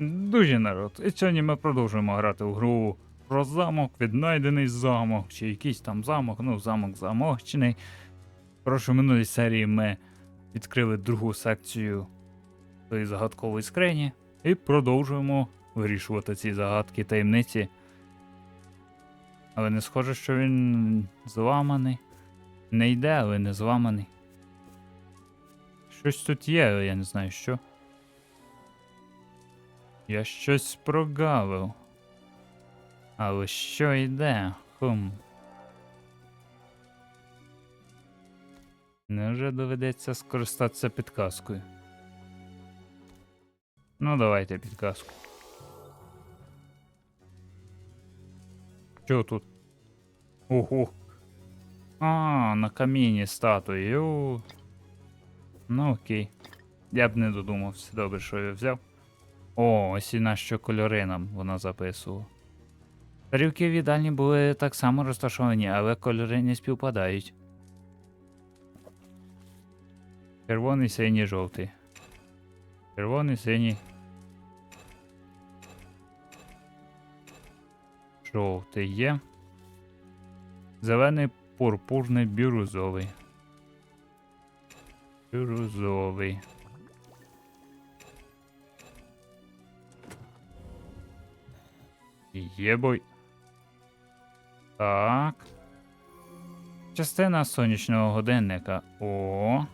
Дуже народ. І сьогодні ми продовжуємо грати в гру про замок, віднайдений замок, чи якийсь там замок, ну, замок замовчений. Прошу минулій серії ми відкрили другу секцію тої загадкової скрині і продовжуємо вирішувати ці загадки таємниці. Але не схоже, що він зламаний. Не йде, але не зламаний. Щось тут є, але я не знаю що. Я щось прогавив. Але що йде? Хм. Невже доведеться скористатися підказкою? Ну, давайте підказку. Що тут? Ого. А, на каміні статуї. Ну окей. Я б не додумався. Добре, що я взяв. О, ось і на що кольори нам вона записувала. Тарілки в їдальні були так само розташовані, але кольори не співпадають. Червоний, синій, жовтий. Червоний, синій. Жовтий є. Зелений, пурпурний, бірюзовий. Бірюзовий. Єбой. Так. Частина сонячного годинника. О.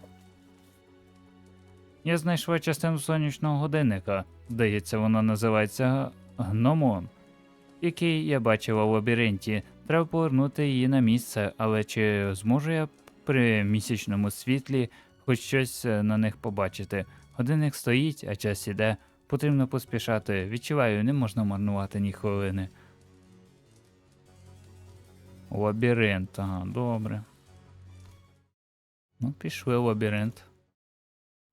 Я знайшла частину сонячного годинника. Здається, вона називається гномон, який я бачила в лабіринті. Треба повернути її на місце, але чи зможу я при місячному світлі хоч щось е, на них побачити? Годинник стоїть, а час іде. Потрібно поспішати. Відчуваю, не можна марнувати ні хвилини. Лабіринт, ага, добре. Ну, пішли лабіринт.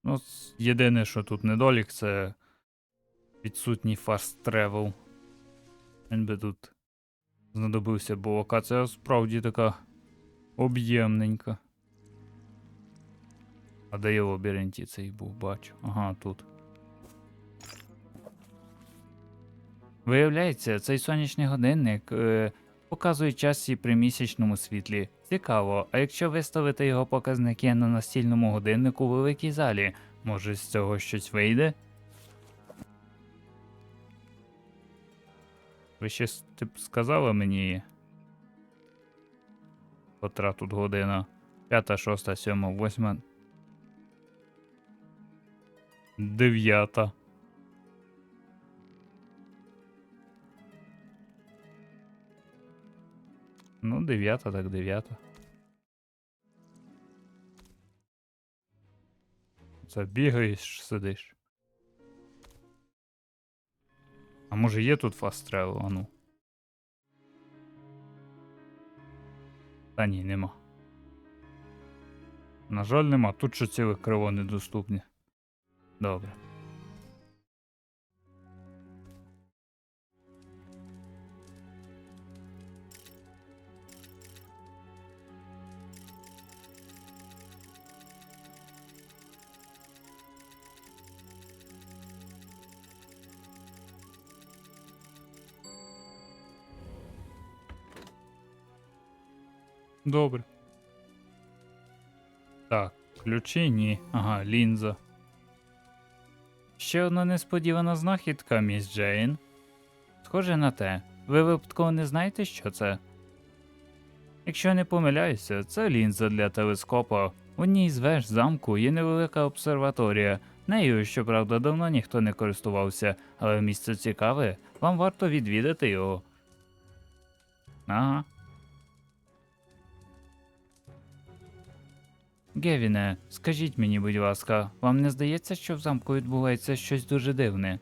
Ну, єдине, що тут недолік, це відсутній фаст тревел. Він би тут знадобився, бо локація справді така об'ємненька. А де я в лабіринті цей був, бачу. Ага, тут. Виявляється, цей сонячний годинник е, показує час і при місячному світлі. Цікаво, а якщо виставити його показники на настільному годиннику у великій залі, може з цього щось вийде? Ви ще ти сказали мені. Котра тут година? П'ята, шоста, сьома, восьма. Дев'ята. Ну, дев'ята, так дев'ята. Це бігаєш, сидиш. А може є тут fast travel, а ну. Та ні, нема. На жаль, нема. Тут що ціле криво недоступні. Добре. Добре. Так, ключі ні. Ага, лінза. Ще одна несподівана знахідка, міс Джейн. Схоже на те. Ви випадково не знаєте, що це? Якщо не помиляюся, це лінза для телескопа. В одній з веж замку є невелика обсерваторія. Нею, щоправда, давно ніхто не користувався, але місце цікаве, вам варто відвідати його. Ага. Гевіне, скажіть мені, будь ласка, вам не здається, що в замку відбувається щось дуже дивне?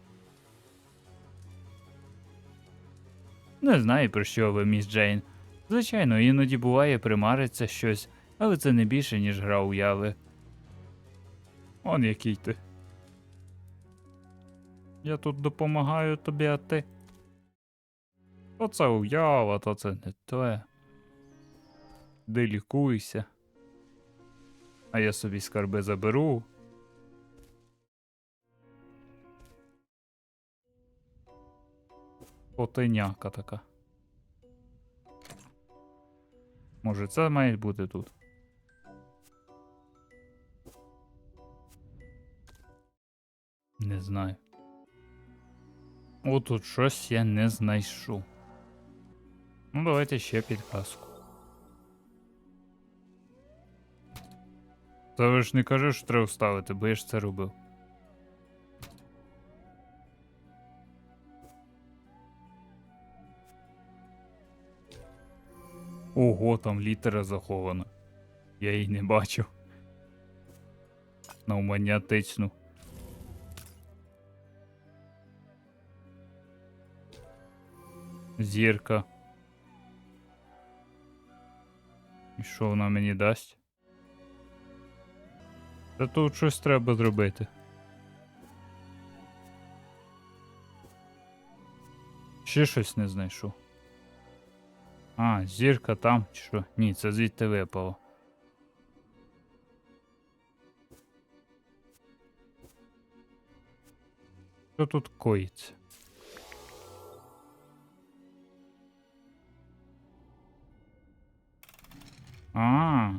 Не знаю, про що ви, міс Джейн. Звичайно, іноді буває, примариться щось, але це не більше, ніж гра уяви. Он який ти. Я тут допомагаю тобі, а ти. То це уява, то це не те. Де лікуйся. А я собі скарби заберу. Котеняка така. Може, це має бути тут. Не знаю. О, тут щось я не знайшов. Ну, давайте ще підказку. Та ви ж не кажеш, що треба вставити, бо я ж це робив. Ого, там літера захована. Я її не бачив. Навмання тицну. Зірка. І що вона мені дасть? Та тут щось треба зробити. Ще щось не знайшов. А, зірка там, чи що? Ні, це звідти випало. Що тут коїться? А.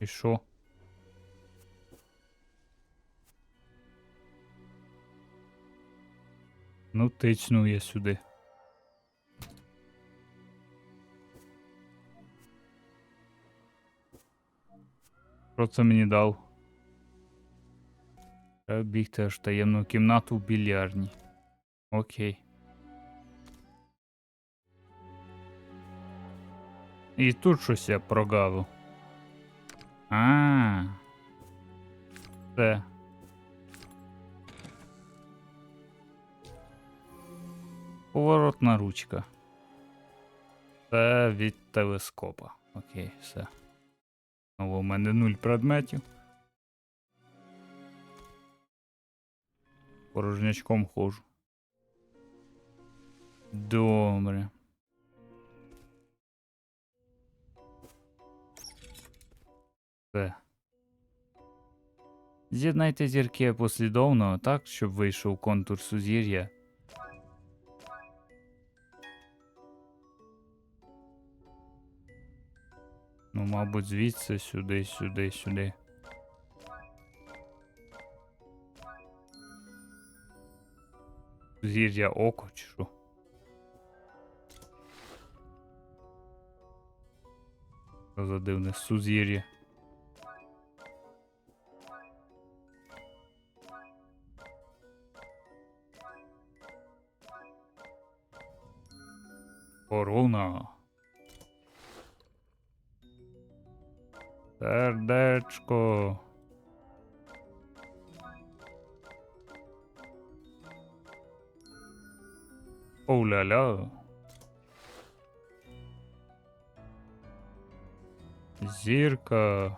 І що? Ну, тичну я сюди. Що це мені дав? Треба бігти аж таємну кімнату в більярдні. Окей. І тут щось я прогавив. А. Це. Поворотна ручка. Це від телескопа. Окей, все. Знову у мене нуль предметів. Порожнячком ходжу. Добре. З'єднайте зірки послідовно так, щоб вийшов контур сузір'я. Ну, мабуть, звідси сюди, сюди, сюди. Сузір'я око чи що? Що за дивне сузір'я? Корона. Сердечко. Оу-ля-ля. Зірка.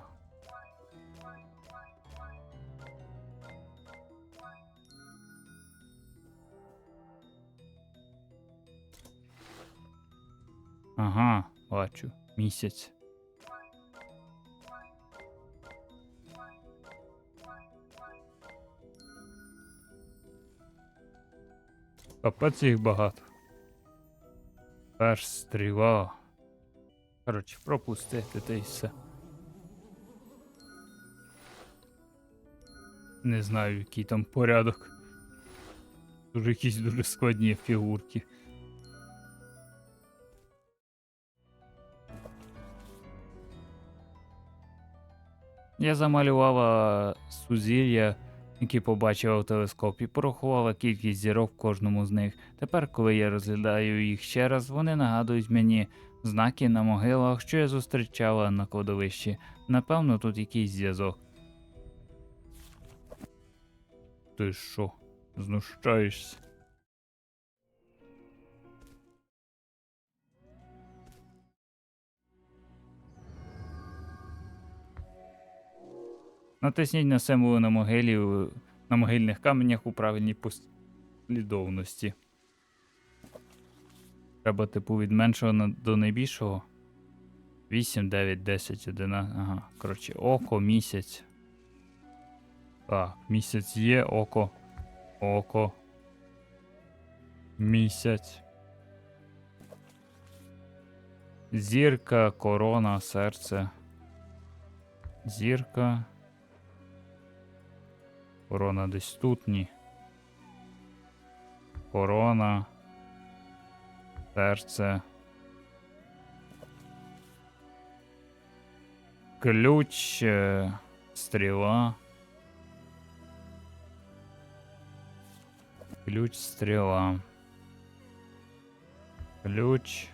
Ага, бачу. Місяць. Капець їх багато. Перш стріла. Коротше, пропустити та й все. Не знаю, який там порядок. Дуже якісь дуже складні фігурки. Я замалювала сузір'я, які побачила в телескопі, порахувала кількість зірок в кожному з них. Тепер, коли я розглядаю їх ще раз, вони нагадують мені знаки на могилах, що я зустрічала на кладовищі. Напевно, тут якийсь зв'язок. Ти що, знущаєшся? Натисніть на символи на могилі на могильних каменях у правильній послідовності. Треба, типу, від меншого до найбільшого. 8, 9, 10, 11. Ага. Коротше, око, місяць. Так, місяць є, око. Око. Місяць. Зірка, корона, серце. Зірка. Корона десь тут ні. Корона. Серце. Ключ. е, Стріла. Ключ, стріла. Ключ.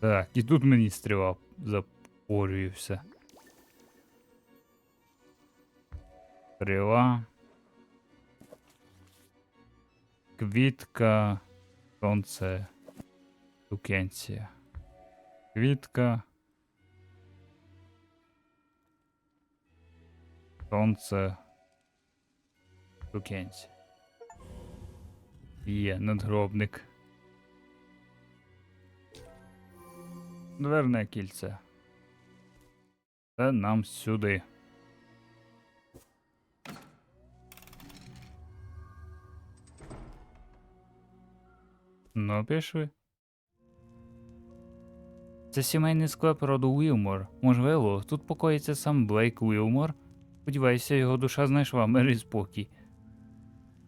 Так, і тут мені стріла запорює все. Стріла. Квітка. Сонце. Тукенція. Квітка. Сонце. Тукенція. Є надгробник. Дверне кільце. Це нам сюди. Ну, пішли. Це сімейний склеп роду Уілмор. Можливо, тут покоїться сам Блейк Уілмор. Сподіваюся, його душа знайшла мир і спокій.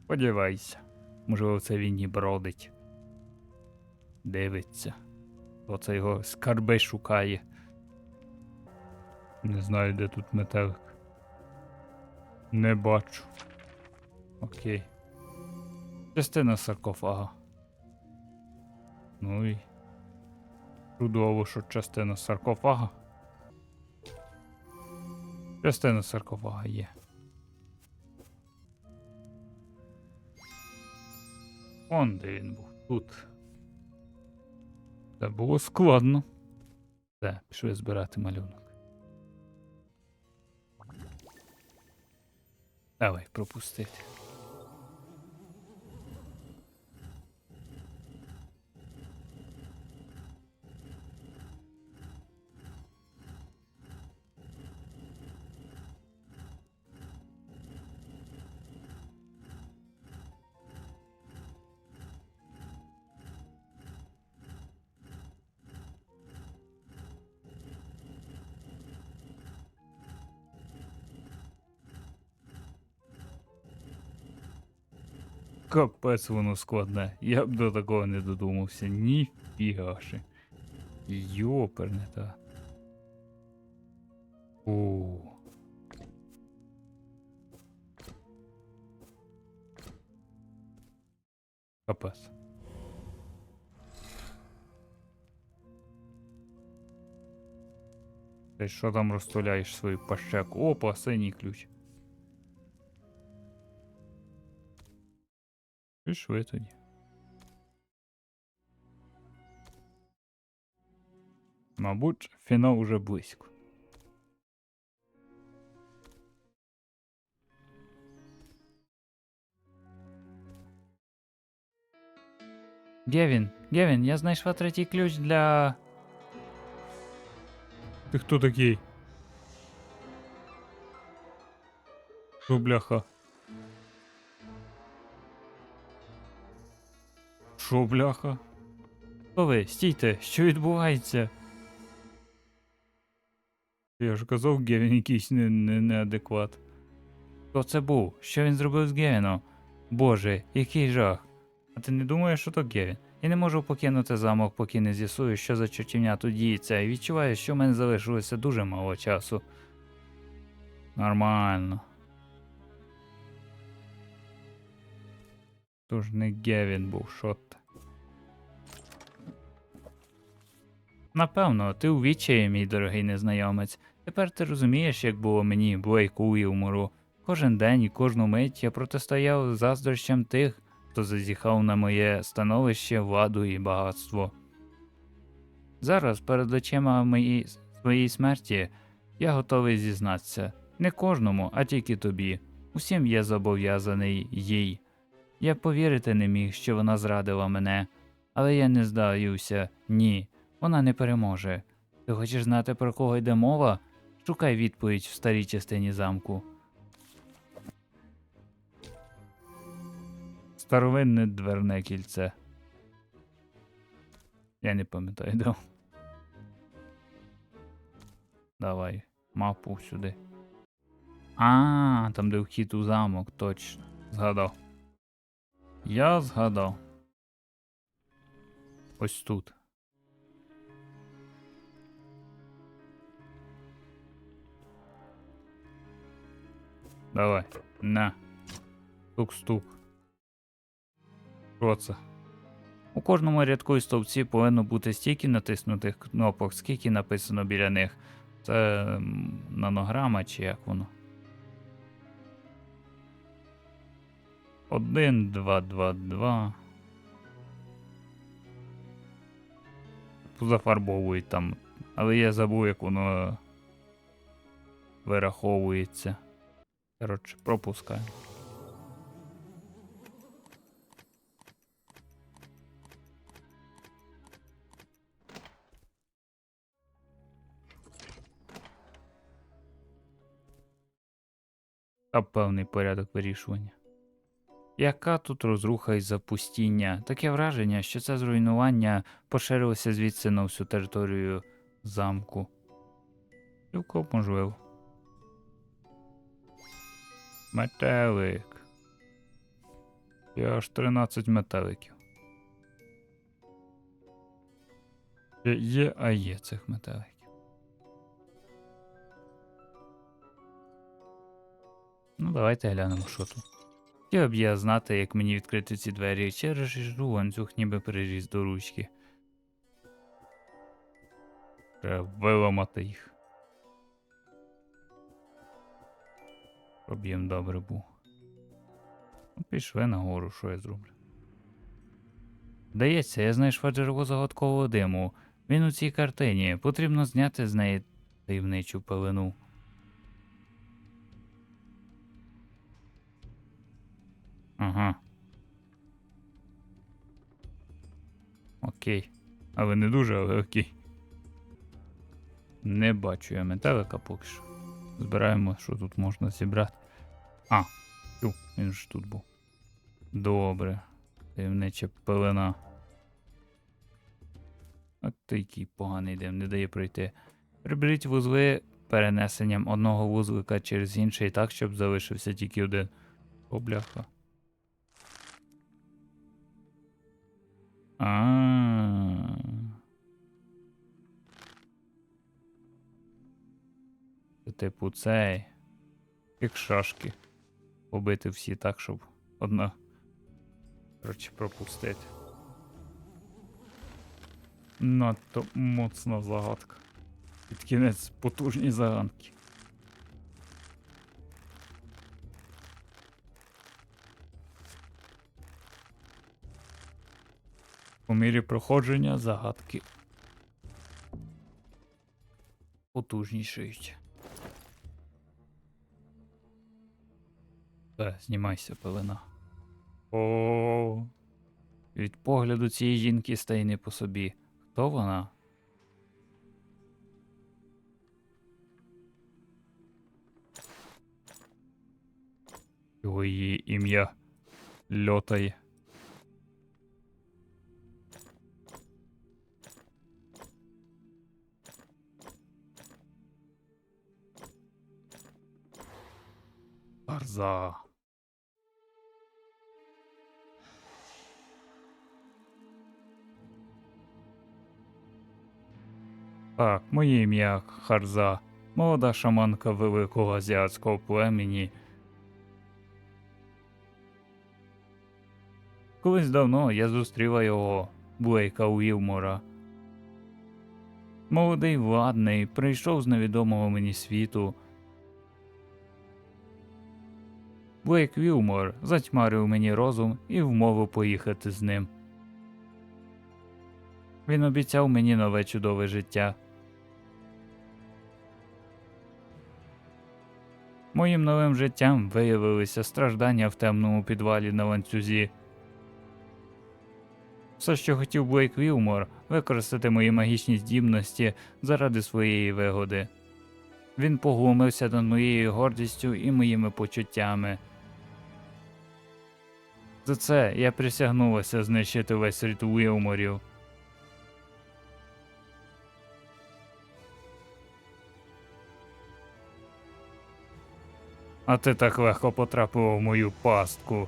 Сподівайся. Можливо, це він і бродить. Дивиться. Оце його скарби шукає. Не знаю, де тут метелик. Не бачу. Окей. Частина саркофага. Ну і. Чудово, що частина саркофага. Частина саркофага є. Он де він був. Тут. Це було складно. Все, пішли збирати малюнок. Давай, пропустити. Капець воно складне. Я б до такого не додумався. Ніфігаши. Йоперне та. О. Капець. Ти що там розтуляєш свою пащеку? Опа, синій ключ. Пішли тоді. Мабуть, фінал уже близько. Гевін, Гевін, я знайшла третій ключ для. Ти хто такий? Що, бляха? Що, бляха? Хто ви? Стійте, що відбувається? Я ж казав, Гевін якийсь не, не, неадекват. Хто це був? Що він зробив з Гевіном? Боже, який жах. А ти не думаєш, що то Гевін? Я не можу покинути замок, поки не з'ясую, що за чортівня тут діється, і відчуваю, що в мене залишилося дуже мало часу. Нормально. Тож не Гевін був, що Напевно, ти у відчаї, мій дорогий незнайомець. Тепер ти розумієш, як було мені, Блейку Уілмору. Кожен день і кожну мить я протистояв заздрощам тих, хто зазіхав на моє становище, владу і багатство. Зараз, перед очима моїй своєї смерті, я готовий зізнатися. Не кожному, а тільки тобі. Усім я зобов'язаний їй. Я повірити не міг, що вона зрадила мене, але я не здаюся, ні, вона не переможе. Ти хочеш знати, про кого йде мова? Шукай відповідь в старій частині замку. Старовинне дверне кільце. Я не пам'ятаю, де. Давай, мапу сюди. А, там де вхід у замок, точно. Згадав. Я згадав. Ось тут. Давай, на. Стук-стук. Що це? У кожному рядку і стовпці повинно бути стільки натиснутих кнопок, скільки написано біля них. Це нанограма чи як воно? Один, два, два, два. Зафарбовують там. Але я забув, як воно вираховується. Коротше, пропускаю. Та певний порядок вирішування. Яка тут розруха і запустіння? Таке враження, що це зруйнування поширилося звідси на всю територію замку. Цілком можливо. Метелик. Є аж 13 метеликів. Є, а є цих метеликів. Ну, давайте глянемо, що тут. Хотів б я знати, як мені відкрити ці двері через жу ланцюг ніби переріз до ручки. Треба виламати їх. Щоб їм добре був. Ну, пішли нагору, що я зроблю. Здається, я знайшла джерело загадкового диму. Він у цій картині. Потрібно зняти з неї таємничу пелену. Ага. Окей. Але не дуже, але окей. Не бачу я метелика поки що. Збираємо, що тут можна зібрати. А, він ж тут був. Добре. Таємнича пелена. От ти який поганий дим, не дає пройти. Приберіть вузли перенесенням одного вузлика через інший так, щоб залишився тільки один. О, бляха. А. Це типу цей. Як шашки. Побити всі так, щоб одна. Коротше, пропустити. Надто моцна загадка. Під кінець потужні заганки. По мірі проходження загадки потужнішають. Та, знімайся, пелена. О. Від погляду цієї жінки стає не по собі. Хто вона? Його її ім'я льотає. Арза. Так, моє ім'я Харза, молода шаманка великого азіатського племені. Колись давно я зустріла його, Блейка Уілмора. Молодий владний прийшов з невідомого мені світу. Блейк Вілмор затьмарив мені розум і вмовив поїхати з ним. Він обіцяв мені нове чудове життя. Моїм новим життям виявилися страждання в темному підвалі на ланцюзі. Все, що хотів Блейк Вілмор, використати мої магічні здібності заради своєї вигоди. Він поглумився над моєю гордістю і моїми почуттями. За це я присягнулася знищити весь рід Вілморів. А ти так легко потрапив у мою пастку.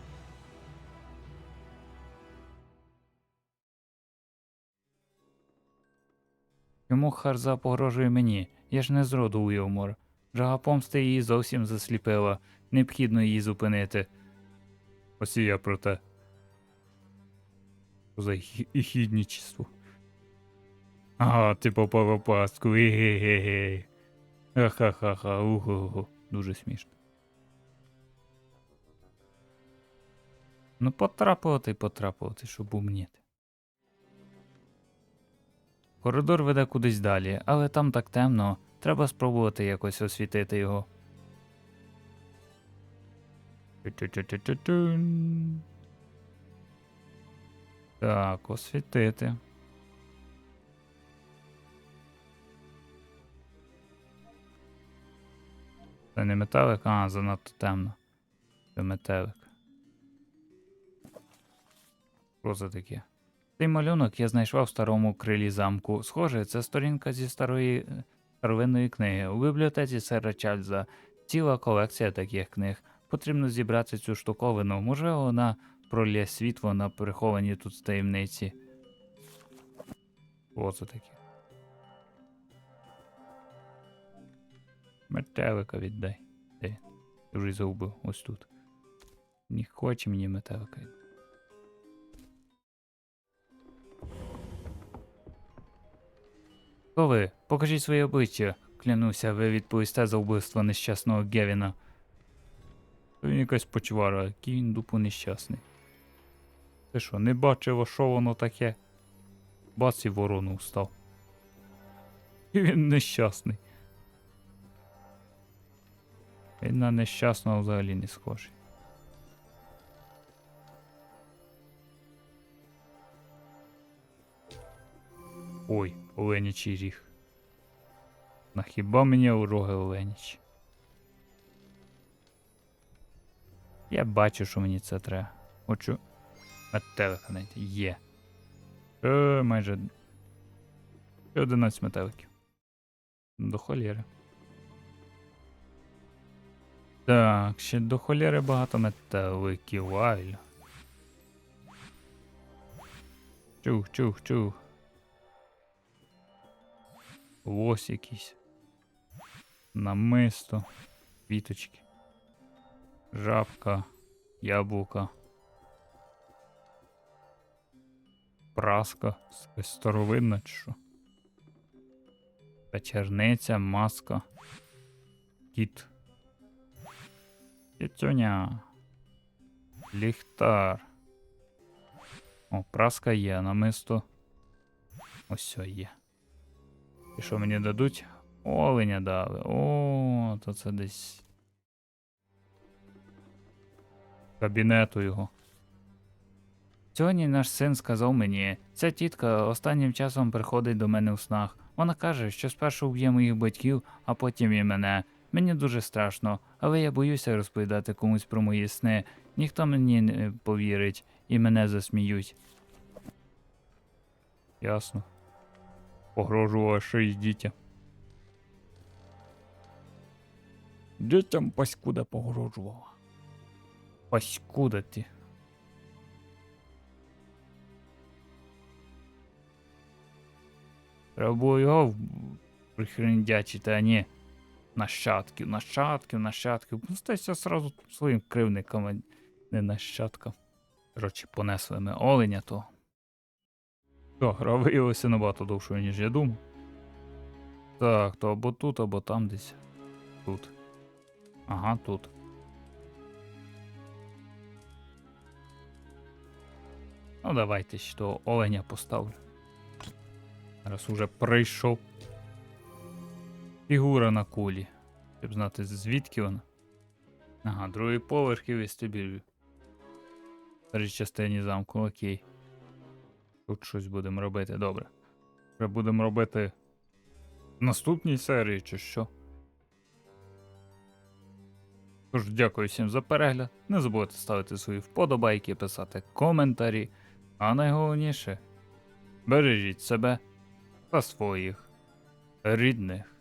Чому Харза погрожує мені? Я ж не з роду Уілмор. Жага помсти її зовсім засліпила. Необхідно її зупинити. Ось і я про те. За хі- і хіднічество. Ага, ти попав у пастку. Ге-ге-ге. Ха-ха-ха. Дуже смішно. Ну, потрапило ти потрапило, ти що бумніти. Коридор веде кудись далі, але там так темно, треба спробувати якось освітити його. Так, освітити. Це не метелик, а занадто темно. Це метелик. Що це таке? Цей малюнок я знайшла в старому крилі замку. Схоже, це сторінка зі старої е, старовинної книги. У бібліотеці Сера Чарльза ціла колекція таких книг. Потрібно зібрати цю штуковину. Можливо, вона пролє світло на приховані тут таємниці. Що це таке? Метелика віддай. Де? він? Вже й загубив. Ось тут. Не хоче мені метелика. Хто ви? Покажіть своє обличчя. Клянуся, ви відповісте за вбивство нещасного Гевіна. Він якась почвара, який він дупу нещасний. Ти що, не бачив, що воно таке? Бац і ворону встав. І він нещасний. Він на нещасного взагалі не схожий. Ой, оленячий ріг. На хіба мені уроги оленячі? Я бачу, що мені це треба. Хочу метелика знайти. Є. Е, майже. ще 11 метеликів. До холєри. Так, ще до холєри багато метеликів. Айль. Чух, чух, чух. Лось якийсь. Намисто. Квіточки. Жабка. Яблука. Праска. Старовинна чи що? Печерниця, маска. Кіт. Тетюня. Ліхтар. О, праска є, намисто. Ось є. І що мені дадуть? Оленя дали. О, то це десь. Кабінету його. Сьогодні наш син сказав мені, ця тітка останнім часом приходить до мене у снах. Вона каже, що спершу вб'є моїх батьків, а потім і мене. Мені дуже страшно, але я боюся розповідати комусь про мої сни. Ніхто мені не повірить і мене засміють. Ясно. Погрожувала ще й дітям. Паскуда погрожувала. Паскуда ти. Треба було його прихрендячити, а не нащадків, нащадків, нащадків. Стайся сразу своїм кривником, а не нащадкам. Коротше, понесли ми оленя то. Так, гра виявилася набагато довшою, ніж я думав. Так, то або тут, або там десь. Тут. Ага, тут. Ну, давайте ще того оленя поставлю. Раз уже прийшов. Фігура на кулі. Щоб знати, звідки вона. Ага, другий поверх і вестибюль. В першій частині замку, окей. Тут щось будемо робити, добре. Вже будемо робити в наступній серії чи що. Тож, дякую всім за перегляд. Не забудьте ставити свої вподобайки, писати коментарі. А найголовніше бережіть себе та своїх рідних.